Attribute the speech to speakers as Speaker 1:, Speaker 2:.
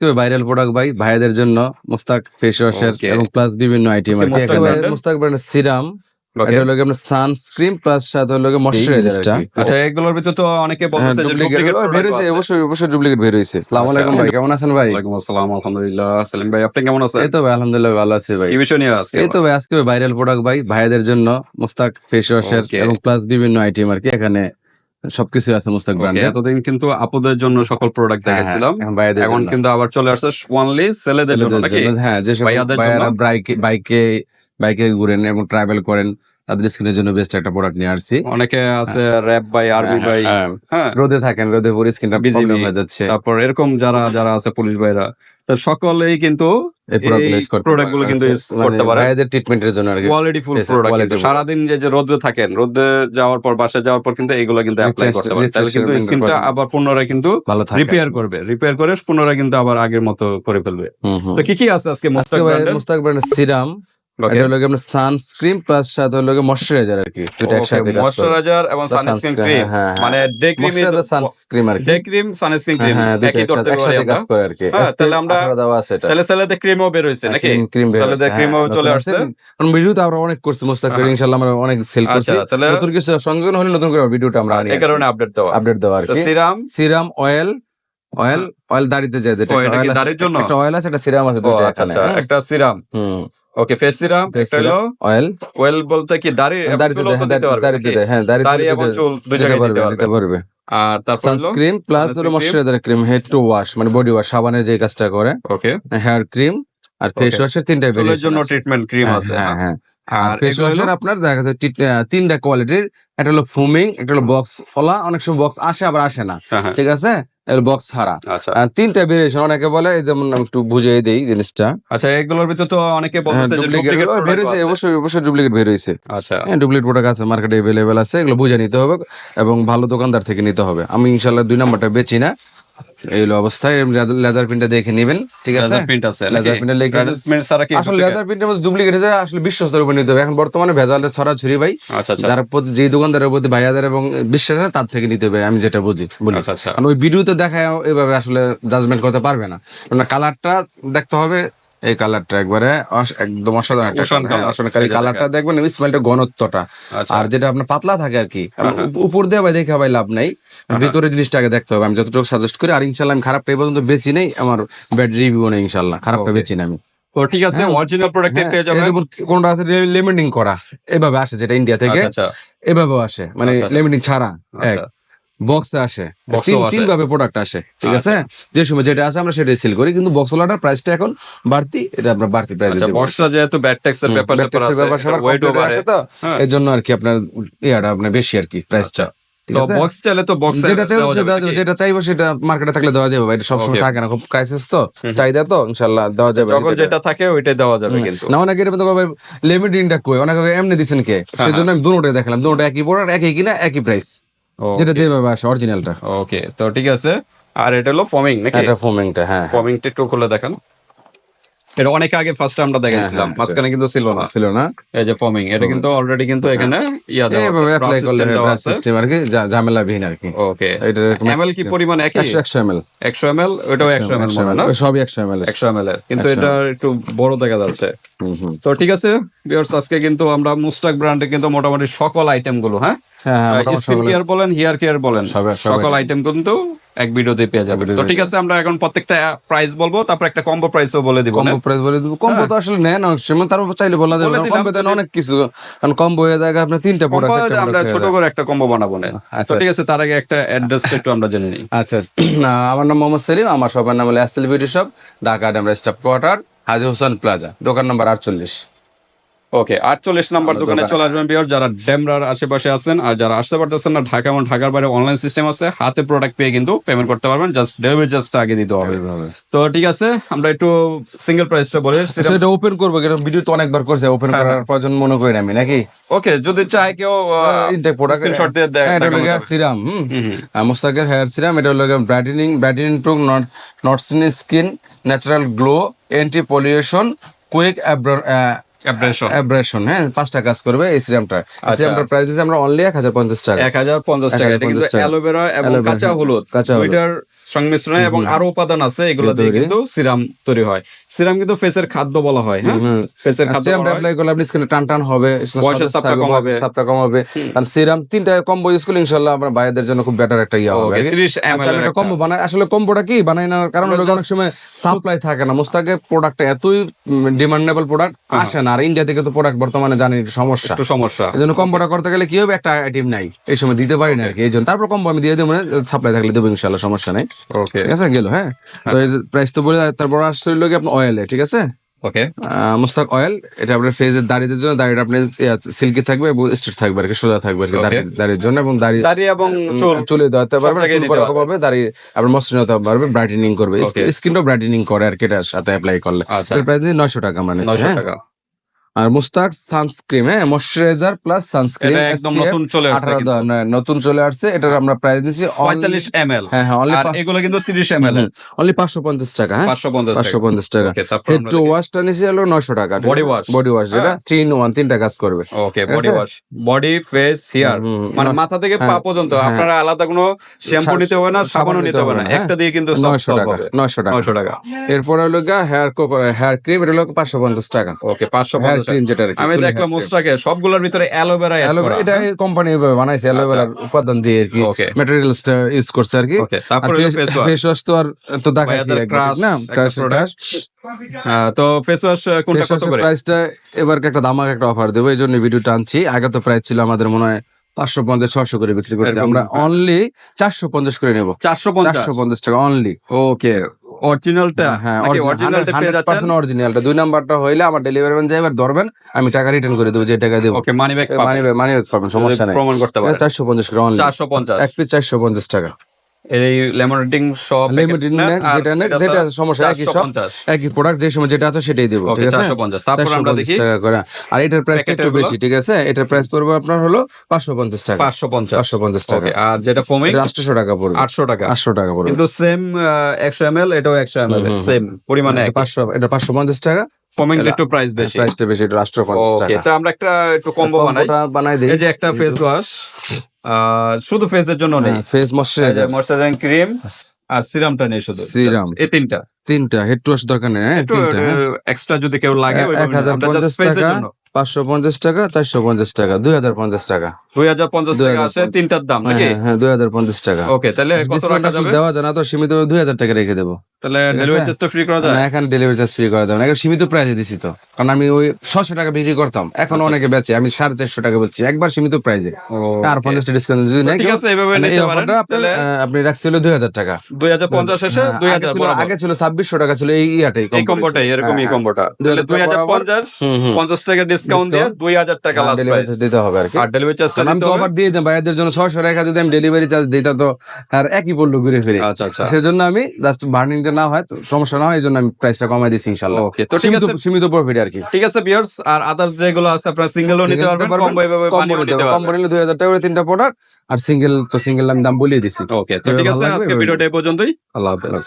Speaker 1: Viral product ভাই ভাইদের জন্য মুস্তাক ফেস ওয়াশের. এবং প্লাস বিভিন্ন আইটেম আর কি।
Speaker 2: মুস্তাক
Speaker 1: একেবারে মুস্তাক ব্র্যান্ডের সিরাম এটা হলো আপনার সানস্ক্রিন প্লাস সাথে হলো ময়শ্চারাইজারটা
Speaker 2: আচ্ছা এগুলোর ভিতর তো অনেকে বলতেছে যে
Speaker 1: ডুপ্লিকেট
Speaker 2: ডুপ্লিকেট
Speaker 1: বের হয়েছে অবশ্যই অবশ্যই ডুপ্লিকেট বের আসসালামু
Speaker 2: আচ্ছা।
Speaker 1: আলাইকুম ভাই কেমন আছেন ভাই?
Speaker 2: ওয়ালাইকুম আসসালাম আলহামদুলিল্লাহ সেলিম ভাই আপনি কেমন আছেন?
Speaker 1: এই তো ভাই আলহামদুলিল্লাহ ভালো আছি ভাই।
Speaker 2: এই বিষয় নিয়ে আজকে
Speaker 1: এই তো ভাই আজকে ভাইরাল প্রোডাক্ট ভাই ভাইদের জন্য মুস্তাক ফেস ওয়াশের. এবং প্লাস বিভিন্ন আইটেম আর কি এখানে সবকিছু আছে মুস্তাক
Speaker 2: Okay,
Speaker 1: ব্র্যান্ডের
Speaker 2: এতদিন কিন্তু আপুদের জন্য সকল প্রোডাক্ট
Speaker 1: হ্যাঁ, এখন ভাইদের
Speaker 2: এখন। কিন্তু আবার চলে আসছে ওয়ানলি ছেলেদের জন্য নাকি?
Speaker 1: হ্যাঁ
Speaker 2: ভাইয়াদের
Speaker 1: ভাইয়ারা বাইকে বাইকে বাইকে ঘুরেন এবং ট্রাভেল করেন তাদের স্কিনের জন্য বেস্ট একটা প্রোডাক্ট নিয়ে আসছি।
Speaker 2: অনেকে আছে র্যাপ ভাই আরবি
Speaker 1: হ্যাঁ,
Speaker 2: হ্যাঁ।
Speaker 1: রোদে থাকেন রোদে পরে স্কিনটা প্রবলেম হয়ে যাচ্ছে।
Speaker 2: তারপর এরকম যারা যারা আছে পুলিশ ভাইরা তো সকলেই কিন্তু প্রোডাক্টগুলো কিন্তু করতে পারে।
Speaker 1: ভাইয়াদের ট্রিটমেন্টের জন্য আর
Speaker 2: কোয়ালিটি ফুল প্রোডাক্ট সারাদিন যে যে রোদে থাকেন রোদ্রে যাওয়ার পর বাসায় যাওয়ার পর কিন্তু এগুলো কিন্তু অ্যাপ্লাই করতে পারেন। তাহলে কিন্তু স্কিনটা আবার পুনরায় কিন্তু
Speaker 1: ভালো
Speaker 2: রিপেয়ার করবে। রিপেয়ার করে পুনরায় কিন্তু আবার আগের মতো করে ফেলবে। তো কি কি আছে আজকে
Speaker 1: আজকে
Speaker 2: মুস্তাক ব্র্যান্ডের
Speaker 1: মুস্তাক ব্র্যান্ডের সিরাম এটা হলো গিয়ে আপনার সানস্ক্রিন প্লাস সাথে হলো ময়শ্চারাইজার আর কি। দুটো একসাথে কাজ করে।
Speaker 2: ময়শ্চারাইজার এবং সানস্ক্রিন ক্রিম। মানে ডে ক্রিম
Speaker 1: ময়শ্চারাইজার সানস্ক্রিন আর কি।
Speaker 2: ডে ক্রিম সানস্ক্রিন
Speaker 1: হ্যাঁ
Speaker 2: ক্রিম
Speaker 1: হ্যাঁ
Speaker 2: একই ধরতে
Speaker 1: একসাথে
Speaker 2: আমরা।
Speaker 1: কাজ করে আর কি।
Speaker 2: হ্যাঁ, তাহলে আমরা-
Speaker 1: আপনারা আছে এটা।
Speaker 2: তাহলে ছেলেদের ক্রিমও বের হয়েছে নাকি?
Speaker 1: ক্রিম ক্রিম বের
Speaker 2: ছেলেদের ক্রিমও চলে আসছে।
Speaker 1: কারণ ভিডিওতে আমরা অনেক করছি মুস্তাক। ইনশাআল্লাহ আমরা অনেক সেল করছি।
Speaker 2: আচ্ছা
Speaker 1: নতুন কিছু সংযোজন হলে নতুন করে ভিডিওটা আমরা আনি
Speaker 2: এই কারণে আপডেট দেওয়া।
Speaker 1: আপডেট আর কি।
Speaker 2: Serum
Speaker 1: serum oil oil oil দাড়িতে যায় যেটা অয়েল
Speaker 2: দাড়ির জন্য?
Speaker 1: একটা অয়েল আছে একটা সিরাম আছে দুটো
Speaker 2: আচ্ছা আচ্ছা একটা সিরাম
Speaker 1: হুম।
Speaker 2: ওকে ফেস সিরাম একটা হলো
Speaker 1: অয়েল
Speaker 2: ওয়েল বলতে কি দাড়ি দিতে
Speaker 1: হ্যাঁ
Speaker 2: দাড়ি
Speaker 1: দিতে
Speaker 2: এবং চুল দুই জায়গায় দিতে পারবে। আর তারপর
Speaker 1: সানস্ক্রিন প্লাস হলো moisturiser cream head to wash মানে বডি ওয়াশ সাবানের যে কাজটা করে।
Speaker 2: ওকে
Speaker 1: হেয়ার ক্রিম আর ফেস. ওয়াশের তিনটা ভেরিয়েশন
Speaker 2: জন্য ট্রিটমেন্ট ক্রিম
Speaker 1: হ্যাঁ
Speaker 2: আছে
Speaker 1: হ্যাঁ হ্যাঁ। আর ফেস ওয়াশের আপনার দেখা যাচ্ছে তিনটা কোয়ালিটির একটা হলো ফুমিং একটা হলো বক্স ফলা অনেক সময় বক্স আসে আবার আসে না।
Speaker 2: হ্যাঁ, হ্যাঁ,
Speaker 1: ঠিক আছে? বক্স ছাড়া।
Speaker 2: আচ্ছা।
Speaker 1: তিনটা ভেরিয়েশন অনেকে বলে যেমন আমি একটু বুঝিয়ে দেই জিনিসটা।
Speaker 2: আচ্ছা এগুলোর ভিতর তো অনেকে
Speaker 1: হ্যাঁ
Speaker 2: বলতেছে
Speaker 1: ডুপ্লিকেট
Speaker 2: ডুপ্লিকেট
Speaker 1: অবশ্যই অবশ্যই ডুপ্লিকেট বের হয়েছে
Speaker 2: আচ্ছা।
Speaker 1: হ্যাঁ ডুপ্লিকেট প্রোডাক্ট আছে মার্কেটে অ্যাভেলেবেল আছে এগুলো বুঝে নিতে হবে এবং ভালো দোকানদার থেকে নিতে হবে। আমি ইনশাল্লাহ দুই নাম্বারটা বেচি না। এই হলো অবস্থায় লেজার প্রিন্টটা দেখে নেবেন ঠিক আছে?
Speaker 2: লেজার প্রিন্ট আছে
Speaker 1: লেজার এর লেখা-
Speaker 2: কি
Speaker 1: আসলে লেজার প্রিন্টের মধ্যে ডুপ্লিকেট আছে আসলে বিশ্বস্তর উপর নিতে হবে। এখন বর্তমানে ভেজালের ছড়াছড়ি ভাই
Speaker 2: যার আচ্ছা।
Speaker 1: যারা প্রতি- যে দোকানদারের প্রতি ভাইয়াদের এবং বিশ্বাস তার থেকে নিতে হবে আমি যেটা বুঝি বলি।
Speaker 2: আচ্ছা আচ্ছা।
Speaker 1: কারণ ওই ভিডিওতে দেখায় এভাবে আসলে জাজমেন্ট করতে পারবে না। কারণ কালারটা দেখতে হবে এই কালারটা একবারে একদম অসাধারণ একটা colour। হ্যাঁ, অসাধারণ colour। এই
Speaker 2: এই যে
Speaker 1: কালারটা দেখবেন স্মেলটা ঘনত্বটা।
Speaker 2: আচ্ছা।
Speaker 1: আর যেটা আপনার পাতলা থাকে আর কি উপর দিয়ে ভাই দেখে ভাই লাভ নাই। ভিতরে জিনিসটা আগে দেখতে হবে। আমি যতটুকু সাজেস্ট করি আর ইনশাল্লাহ আমি খারাপটা এই পর্যন্ত বেশি নেই আমার ব্যাড রিভিউ নেই ইনশাল্লাহ খারাপটা. বেশি না আমি।
Speaker 2: তো ঠিক আছে
Speaker 1: হ্যাঁ।
Speaker 2: অরিজিনাল প্রোডাক্ট
Speaker 1: হ্যাঁ,
Speaker 2: পেয়ে যাবেন।
Speaker 1: কোনটা আছে? লেমিনিং করা। এভাবে আসে যেটা ইন্ডিয়া থেকে।
Speaker 2: আচ্ছা আচ্ছা।
Speaker 1: এভাবেও আসে। মানে। লেমিনিং ছাড়া এক। বক্সে আসে। তিন তিন ভাবে প্রোডাক্ট আসে ঠিক আছে? যে সময় যেটা আছে আমরা সেটাই সেল করি কিন্তু বক্স ওয়ালাটার প্রাইসটা এখন বাড়তি এটা আমরা বাড়তি প্রাইসে
Speaker 2: আচ্ছা বর্ষা যেহেতু ট্যাক্সের ব্যাপার আছে
Speaker 1: ব্যাপার স্যাপার
Speaker 2: ওয়েট
Speaker 1: আসে তো
Speaker 2: হ্যাঁ।
Speaker 1: এর জন্য আর কি আপনার ইয়াটা আপনার বেশি আর কি প্রাইসটা ঠিক
Speaker 2: তো বক্স চাইলে তো বক্স
Speaker 1: যেটা চাইব সেটা যেটা চাইব সেটা মার্কেটে থাকলে দেওয়া যাবে এটা সবসময় থাকে না খুব ক্রাইসিস তো চাহিদা তো ইনশাল্লাহ দেওয়া যাবে
Speaker 2: যখন
Speaker 1: যেটা-
Speaker 2: থাকে ওইটাই দেওয়া যাবে কিন্তু।
Speaker 1: না অনেকে এটা ভাই লিমিটিংটা কই? অনেকে এমনি দিছেন কে? সেজন্য আমি দুটোটাই দেখালাম দুটোটা একই প্রোডাক্ট একই কিনা একই প্রাইস যেটা যেভাবে আসে অরিজিনালটা
Speaker 2: ওকে তো ঠিক আছে। আর এটা হলো ফর্মিং নাকি?
Speaker 1: এটা ফর্মিংটা হ্যাঁ
Speaker 2: ফর্মিংটা একটু খুলে দেখান। এটা অনেক আগে ফার্স্ট আমরা দেখাইছিলাম
Speaker 1: হ্যাঁ,
Speaker 2: মাঝখানে কিন্তু ছিল না।
Speaker 1: ছিল না।
Speaker 2: এই যে ফর্মিং এটা কিন্তু অলরেডি কিন্তু এখানে ইয়া দেওয়া আছে
Speaker 1: অ্যাপ্লাই করলে
Speaker 2: সিস্টেম
Speaker 1: আর কি ঝামেলাবিহীন আর কি।
Speaker 2: ওকে
Speaker 1: এটা
Speaker 2: এমএল কি পরিমাণ একই?
Speaker 1: একশো একশো এমএল
Speaker 2: একশো এমএল ওটাও একশো এমএল না?
Speaker 1: সবই একশো এমএল
Speaker 2: একশো এমএল এর। কিন্তু এটা একটু বড় দেখা যাচ্ছে। তো ঠিক আছে বিয়ার্স আজকে কিন্তু আমরা মুস্তাক ব্র্যান্ডে কিন্তু মোটামুটি সকল আইটেমগুলো হ্যাঁ?
Speaker 1: হ্যাঁ হ্যাঁ
Speaker 2: স্কিন কেয়ার বলেন হেয়ার কেয়ার বলেন সকল আইটেম কিন্তু এক ভিডিওতে পেয়ে
Speaker 1: ভিডিওতে
Speaker 2: তো ঠিক আছে আমরা এখন প্রত্যেকটা প্রাইস বলব তারপর একটা কম্বো প্রাইসও বলে দিব
Speaker 1: কম্বো প্রাইস বলে দিব। কম্বো তো আসলে নেন অনেক সময় তারপর চাইলে বলা যাবে কম্বো দেন অনেক কিছু। কারণ কম্বো হয়ে যায় আপনার তিনটা প্রোডাক্ট একটা
Speaker 2: আমরা ছোট করে একটা কম্বো বানাবো না
Speaker 1: আচ্ছা
Speaker 2: ঠিক আছে তার আগে একটা অ্যাড্রেস একটু আমরা জেনে নিই।
Speaker 1: আচ্ছা আচ্ছা। আমার নাম মোহাম্মদ সেলিম আমার সবার নাম হলো SL beauty shop Dhaka Demra staff quarter Haji Hossain plaza দোকান নাম্বার আটচল্লিশ।
Speaker 2: ওকে আটচল্লিশ নাম্বার দোকানে। চলে আসবেন বিয়ার যারা ডেমরার আশেপাশে আছেন আর যারা আসতে পারতেছেন না ঢাকা এবং ঢাকার বাইরে অনলাইন সিস্টেম আছে হাতে প্রোডাক্ট পেয়ে কিন্তু পেমেন্ট করতে পারবেন জাস্ট ডেলিভারি জাস্ট আগে দিতে হবে তো ঠিক আছে আমরা একটু সিঙ্গেল প্রাইসটা বলে
Speaker 1: আচ্ছা, এটা ওপেন করব কারণ ভিডিও তো অনেকবার করছে ওপেন
Speaker 2: হ্যাঁ,
Speaker 1: করার প্রয়োজন মনে করি আমি নাকি
Speaker 2: ওকে যদি চাই কেউ
Speaker 1: ইনটেক প্রোডাক্ট
Speaker 2: স্ক্রিনশট দিয়ে
Speaker 1: এটা হলো। সিরাম। আর মুস্তাকের হেয়ার সিরাম এটা হলো brightening brightening proof not not skin natural glow anti pollution quick. Abrasion হ্যাঁ পাঁচটা কাজ করবে এই সিরামটা। সিরামটার প্রাইস আমরা অনলি এক হাজার পঞ্চাশ টাকা
Speaker 2: এক হাজার পঞ্চাশ টাকা এটা কিন্তু
Speaker 1: 1050 টাকা।
Speaker 2: অ্যালোভেরা এবং কাঁচা হলুদ
Speaker 1: কাঁচা হলুদ।
Speaker 2: সংমিশ্রণে এবং আরও উপাদান আছে এগুলো দিয়ে কিন্তু সিরাম তৈরি হয়। সিরাম কিন্তু ফেসের খাদ্য বলা হয় হ্যাঁ? ফেসের খাদ্য
Speaker 1: সিরাম অ্যাপ্লাই করলে আপনি স্কিনে টান টান হবে
Speaker 2: বয়সের চাপটা কমাবে।
Speaker 1: সাপটা কমাবে। কারণ সিরাম তিনটা কম্বো ইউজ করলে ইনশাআল্লাহ আপনার ভাইদের জন্য খুব বেটার একটা ইয়ে হবে।
Speaker 2: 30 ml
Speaker 1: আচ্ছা,
Speaker 2: এর
Speaker 1: একটা। কম্বো বানায় আসলে কম্বোটা কি? বানায় না কারণ ওটা অনেক সময় সাপ্লাই থাকে না। মোস্তাকে প্রোডাক্ট এতই ডিমান্ডেবল প্রোডাক্ট আসে না। আর ইন্ডিয়া থেকে তো প্রোডাক্ট বর্তমানে জানি একটু সমস্যা।
Speaker 2: একটু সমস্যা।
Speaker 1: এই জন্য কম্বোটা করতে গেলে কি হবে? একটা আইটেম নাই। এই সময় দিতে পারি না আর কি। এই জন্য তারপর কম্বো আমি দিয়ে দেবো মানে সাপ্লাই থাকলে দেবো ইনশাল্লাহ সমস্যা নেই।
Speaker 2: ওকে
Speaker 1: ঠিক আছে গেল হ্যাঁ? তো এর প্রাইস তো বলে তারপর আসছে হলো কি আপনার অয়েলে ঠিক আছে?
Speaker 2: ওকে
Speaker 1: মুস্তাক অয়েল এটা আপনার ফেজের দাড়িদের জন্য দাড়িটা আপনার সিল্কি থাকবে এবং স্ট্রেট থাকবে আর কি সোজা থাকবে আর কি দাড়ির জন্য এবং দাড়ি
Speaker 2: দাড়ি এবং চুল।
Speaker 1: চুলে দেওয়াতে পারবে চুল পরে হবে দাড়ি আপনার মসৃণ হতে পারবে ব্রাইটেনিং করবে. স্কিনটাও ব্রাইটেনিং করে আর কি এটার সাথে অ্যাপ্লাই করলে।
Speaker 2: আচ্ছা।
Speaker 1: এর প্রাইস নয়শো টাকা নিচ্ছি
Speaker 2: নয়শো
Speaker 1: হ্যাঁ?
Speaker 2: টাকা।
Speaker 1: আর মুস্তাক সানস্ক্রিন হ্যাঁ ময়শ্চারাইজার প্লাস সানস্ক্রিন
Speaker 2: এটা একদম নতুন চলে আসছে
Speaker 1: নতুন চলে আসছে এটার আমরা প্রাইস নিচ্ছি
Speaker 2: পঁয়তাল্লিশ এম এল
Speaker 1: হ্যাঁ হ্যাঁ অনলি
Speaker 2: এগুলো কিন্তু তিরিশ এম এল
Speaker 1: অনলি পাঁচশো পঞ্চাশ টাকা হ্যাঁ?
Speaker 2: পাঁচশো পঞ্চাশ
Speaker 1: পাঁচশো পঞ্চাশ টাকা। হেড টু ওয়াশটা নিচে হলো নয়শো টাকা
Speaker 2: Body wash।
Speaker 1: বডি ওয়াশ যেটা
Speaker 2: হ্যাঁ।
Speaker 1: থ্রি ইন ওয়ান তিনটা কাজ করবে।
Speaker 2: Okay body wash body face hair মানে মাথা থেকে পা
Speaker 1: হ্যাঁ,
Speaker 2: পর্যন্ত।
Speaker 1: হ্যাঁ।
Speaker 2: আপনারা আলাদা কোনো শ্যাম্পু নিতে হবে না সাবানও নিতে হবে না।
Speaker 1: হ্যাঁ।
Speaker 2: একটা দিয়ে কিন্তু সব
Speaker 1: নয়শো
Speaker 2: solve
Speaker 1: টাকা
Speaker 2: হবে।
Speaker 1: নয়শো টাকা।
Speaker 2: নয়শো টাকা।
Speaker 1: এরপর হলো গা হেয়ার হেয়ার ক্রিম এটা হলো পাঁচশো পঞ্চাশ টাকা।
Speaker 2: ওকে পাঁচশো
Speaker 1: হেয়ার
Speaker 2: পঞ্চাশ
Speaker 1: ক্রিম যেটা
Speaker 2: আমি দেখলাম মোস্টাকে সবগুলোর ভিতরে অ্যালোভেরা
Speaker 1: অ্যালোভেরা এটা কোম্পানি বানাইছে অ্যালোভেরার উপাদান দিয়ে আর কি
Speaker 2: হ্যাঁ।
Speaker 1: ম্যাটেরিয়ালসটা ইউজ করছে আর কি।
Speaker 2: তারপর ফেস ওয়াশ
Speaker 1: তো আর তো দেখাইছি না?
Speaker 2: product।
Speaker 1: crush।
Speaker 2: তো ফেস ওয়াশ কোনটা কত করে?
Speaker 1: প্রাইসটা এবার একটা দামাক একটা অফার দেবো এই জন্য ভিডিওটা আনছি। আগে তো প্রাইস ছিল আমাদের মনে হয় পাঁচশো পঞ্চাশ ছশো করে বিক্রি করছি। আমরা
Speaker 2: হ্যাঁ।
Speaker 1: অনলি চারশো পঞ্চাশ করে নেব।
Speaker 2: চারশো পঞ্চাশ?
Speaker 1: চারশো পঞ্চাশ টাকা অনলি
Speaker 2: ওকে অরিজিনালটা
Speaker 1: হ্যাঁ
Speaker 2: অরিজিনালটা পেয়ে যাচ্ছেন?
Speaker 1: অরিজিনালটা দুই নাম্বারটা হইলে আমার ডেলিভারি ম্যান যাইবার ধরবেন আমি টাকা রিটার্ন করে দেবো যে টাকা দেবো।
Speaker 2: ওকে মানি ব্যাক
Speaker 1: মানি মানি পাবেন। সমস্যা নাই।
Speaker 2: প্রমাণ করতে
Speaker 1: করে অনলি
Speaker 2: চারশো পঞ্চাশ।
Speaker 1: এক পিস চারশো পঞ্চাশ টাকা।
Speaker 2: এই লেমনেটিং
Speaker 1: যেটা সমস্যা একই সব একই প্রোডাক্ট যে সময় যেটা আছে সেটাই দেবো ঠিক আছে?
Speaker 2: চারশো পঞ্চাশ। তারপর আমরা দেখি।
Speaker 1: টাকা করে। আর এটার প্রাইসটা একটু বেশি ঠিক আছে? এটার প্রাইস পড়বে আপনার হলো পাঁচশো পঞ্চাশ টাকা।
Speaker 2: পাঁচশো পঞ্চাশ।
Speaker 1: পাঁচশো পঞ্চাশ টাকা।
Speaker 2: আর যেটা ফোমিং
Speaker 1: টাকা পড়বে।
Speaker 2: টাকা।
Speaker 1: আটশো টাকা পড়বে।
Speaker 2: কিন্তু সেম এটাও সেম পরিমাণে
Speaker 1: এটা পাঁচশো এটা পাঁচশো পঞ্চাশ টাকা।
Speaker 2: একটু প্রাইস বেশি।
Speaker 1: প্রাইসটা
Speaker 2: ওকে তো আমরা একটা একটু কম্বো বানাই।
Speaker 1: বানাই দিই।
Speaker 2: এই যে একটা ফেস ওয়াশ শুধু ফেসের জন্য নেই।
Speaker 1: ফেস ময়শ্চারাইজার
Speaker 2: ময়শ্চারাইজিং ক্রিম আর সিরামটা নেই শুধু। সিরাম এই তিনটা।
Speaker 1: তিনটা হেড টু ওয়াশ দরকার নেই হ্যাঁ তিনটা হ্যাঁ।
Speaker 2: এক্সট্রা যদি কেউ লাগে
Speaker 1: এক- এক হাজার পঞ্চাশ টাকা। পাঁচশো পঞ্চাশ টাকা চারশো পঞ্চাশ টাকা দুই হাজার পঞ্চাশ টাকা
Speaker 2: দুই হাজার পঞ্চাশ টাকা
Speaker 1: 2050
Speaker 2: আসে তিনটার দাম নাকি
Speaker 1: হ্যাঁ হ্যাঁ দুই হাজার পঞ্চাশ টাকা
Speaker 2: ওকে তাহলে কত
Speaker 1: আসলে
Speaker 2: যাবে
Speaker 1: দেওয়া যায় না তো সীমিত দুই হাজার টাকা রেখে দেবো
Speaker 2: তাহলে ডেলিভারি চার্জটা ফ্রি করা যায়
Speaker 1: না এখানে ডেলিভারি চার্জ ফ্রি করা যাবে না এখন সীমিত প্রাইজে দিছি তো কারণ আমি ওই ছশো টাকা বিক্রি করতাম এখন
Speaker 2: আচ্ছা।
Speaker 1: অনেকে বেচে আমি সাড়ে চারশো টাকা বলছি একবার সীমিত প্রাইজে আর পঞ্চাশটা ডিসকাউন্ট যদি নেই
Speaker 2: ঠিক আছে এভাবে
Speaker 1: মানে
Speaker 2: নিতে পারেন
Speaker 1: আপনি
Speaker 2: তাহলে
Speaker 1: আপনি রাখছিল দুই হাজার টাকা
Speaker 2: দুই হাজার পঞ্চাশ এসে
Speaker 1: হ্যাঁ,
Speaker 2: দুই
Speaker 1: আগে
Speaker 2: হাজার
Speaker 1: ছিল আগে ছিল ছাব্বিশশো টাকা ছিল এই ইয়াটাই
Speaker 2: এই কম্বোটাই এরকম এই কম্বোটা তাহলে দুই হাজার পঞ্চাশ পঞ্চাশ টাকা ডিসকাউন্ট দিয়ে দুই হাজার টাকা লাস্ট
Speaker 1: ডেলিভারি
Speaker 2: প্রাইস
Speaker 1: দিতে হবে আর কি।
Speaker 2: আর ডেলিভারি চার্জটা
Speaker 1: আমি তো অফার দিয়ে দিতাম ভাইয়াদের জন্য ছয়শো টাকা যদি আমি ডেলিভারি চার্জ দিতাম তো আর একই পড়ল ঘুরে ফিরে।
Speaker 2: আচ্ছা আচ্ছা।
Speaker 1: সেজন্য আমি জাস্ট বার্নিংটা না হয় তো সমস্যা না হয় এই জন্য আমি প্রাইসটা কমাই দিচ্ছি ইনশাল্লাহ
Speaker 2: ওকে তো ঠিক আছে।
Speaker 1: সীমিত প্রফিট আর কি।
Speaker 2: ঠিক আছে বিয়ার্স আর আদার্স যেগুলো আছে আপনারা সিঙ্গেলও নিতে পারবেন কম্বো এভাবে পানিও নিতে
Speaker 1: কম্বো নিলে দুই হাজার টাকা করে তিনটা প্রোডাক্ট আর সিঙ্গেল তো সিঙ্গেল আমি দাম বলিয়ে দিছি।
Speaker 2: ওকে তো ঠিক আছে আজকে ভিডিওটা এই পর্যন্তই।
Speaker 1: আল্লাহ হাফেজ।